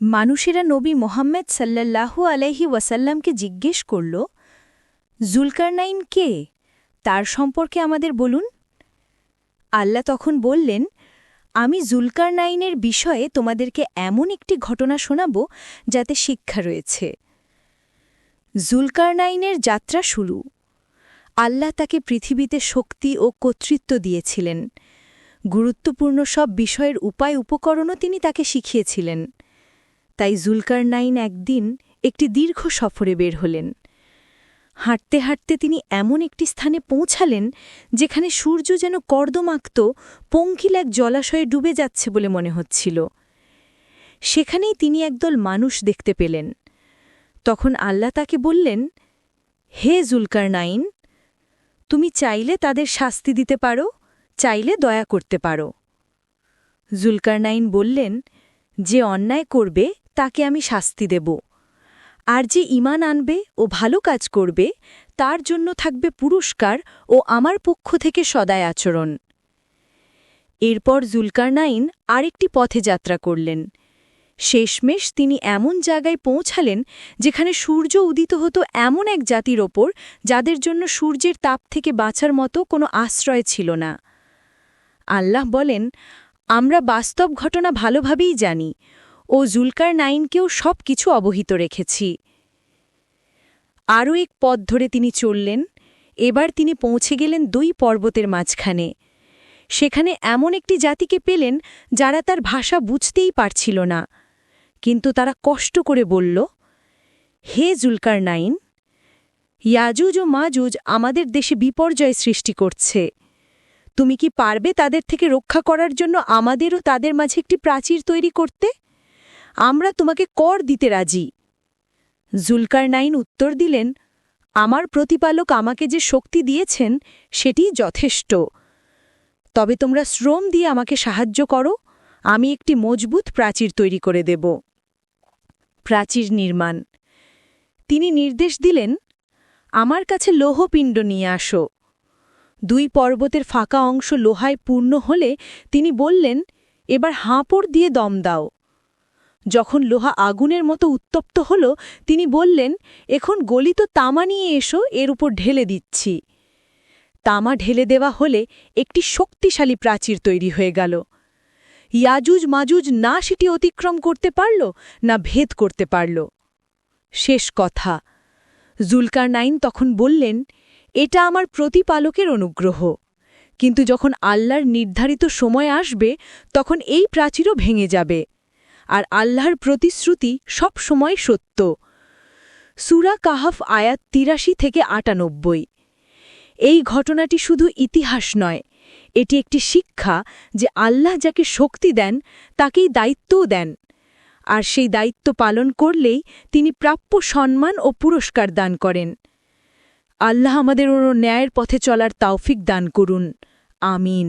মানুষেরা নবী মোহাম্মদ সাল্লাল্লাহু আলাইহি ওয়াসাল্লামকে জিজ্ঞেস করল, জুলকারনাইন কে? তার সম্পর্কে আমাদের বলুন। আল্লাহ তখন বললেন, আমি জুলকারনাইনের বিষয়ে তোমাদেরকে এমন একটি ঘটনা শোনাব যাতে শিক্ষা রয়েছে। জুলকারনাইনের যাত্রা শুরু। আল্লাহ তাকে পৃথিবীতে শক্তি ও কর্তৃত্ব দিয়েছিলেন। গুরুত্বপূর্ণ সব বিষয়ের উপায় উপকরণও তিনি তাকে শিখিয়েছিলেন। তাই জুলকারনাইন একদিন একটি দীর্ঘ সফরে বের হলেন। হাঁটতে হাঁটতে তিনি এমন একটি স্থানে পৌঁছালেন যেখানে সূর্য যেন কর্দমাক্ত, পঙ্কিল এক জলাশয়ে ডুবে যাচ্ছে বলে মনে হচ্ছিল। সেখানেই তিনি একদল মানুষ দেখতে পেলেন। তখন আল্লাহ তাকে বললেন, হে জুলকারনাইন, তুমি চাইলে তাদের শাস্তি দিতে পারো, চাইলে দয়া করতে পারো। জুলকারনাইন বললেন, যে অন্যায় করবে তাকে আমি শাস্তি দেব। আর যে ইমান আনবে ও ভালো কাজ করবে, তার জন্য থাকবে পুরস্কার ও আমার পক্ষ থেকে সদায় আচরণ। এরপর জুলকারনাইন আরেকটি পথে যাত্রা করলেন। শেষমেশ তিনি এমন জায়গায় পৌঁছালেন যেখানে সূর্য উদিত হতো এমন এক জাতির ওপর যাদের জন্য সূর্যের তাপ থেকে বাঁচার মতো কোনো আশ্রয় ছিল না। আল্লাহ বলেন, আমরা বাস্তব ঘটনা ভালোভাবেই জানি। ও জুলকার নাইনকেও সব কিছু অবহিত রেখেছি। আরও এক পথ ধরে তিনি চললেন, এবার তিনি পৌঁছে গেলেন দুই পর্বতের মাঝখানে। সেখানে এমন একটি জাতিকে পেলেন যারা তার ভাষা বুঝতেই পারছিল না, কিন্তু তারা কষ্ট করে বলল, হে জুলকার নাইন, ইয়াজুজ ও মাজুজ আমাদের দেশে বিপর্যয় সৃষ্টি করছে। তুমি কি পারবে তাদের থেকে রক্ষা করার জন্য আমাদেরও তাদের মাঝে একটি প্রাচীর তৈরি করতে? আমরা তোমাকে কর দিতে রাজি। জুলকার নাইন উত্তর দিলেন, আমার প্রতিপালক আমাকে যে শক্তি দিয়েছেন, সেটি যথেষ্ট। তবে তোমরা শ্রম দিয়ে আমাকে সাহায্য করো, আমি একটি মজবুত প্রাচীর তৈরি করে দেব। প্রাচীর নির্মাণ। তিনি নির্দেশ দিলেন, আমার কাছে লৌহপিণ্ড নিয়ে আসো। দুই পর্বতের ফাঁকা অংশ লোহায় পূর্ণ হলে তিনি বললেন, এবার হাঁপড় দিয়ে দম দাও। যখন লোহা আগুনের মতো উত্তপ্ত হল, তিনি বললেন, এখন গলিত তামা নিয়ে এসো, এর উপর ঢেলে দিচ্ছি। তামা ঢেলে দেওয়া হলে একটি শক্তিশালী প্রাচীর তৈরি হয়ে গেল। ইয়াজুজ মাজুজ না সেটি অতিক্রম করতে পারল, না ভেদ করতে পারল। শেষ কথা। জুলকার নাইন তখন বললেন, এটা আমার প্রতিপালকের অনুগ্রহ। কিন্তু যখন আল্লাহর নির্ধারিত সময় আসবে, তখন এই প্রাচীরও ভেঙে যাবে। আর আল্লাহর প্রতিশ্রুতি সব সময় সত্য। সুরা কাহাফ আয়াত তিরাশি থেকে আটানব্বই। এই ঘটনাটি শুধু ইতিহাস নয়, এটি একটি শিক্ষা যে আল্লাহ যাকে শক্তি দেন, তাকেই দায়িত্বও দেন। আর সেই দায়িত্ব পালন করলেই তিনি প্রাপ্য সম্মান ও পুরস্কার দান করেন। আল্লাহ আমাদের ওর ন্যায়ের পথে চলার তাওফিক দান করুন। আমিন।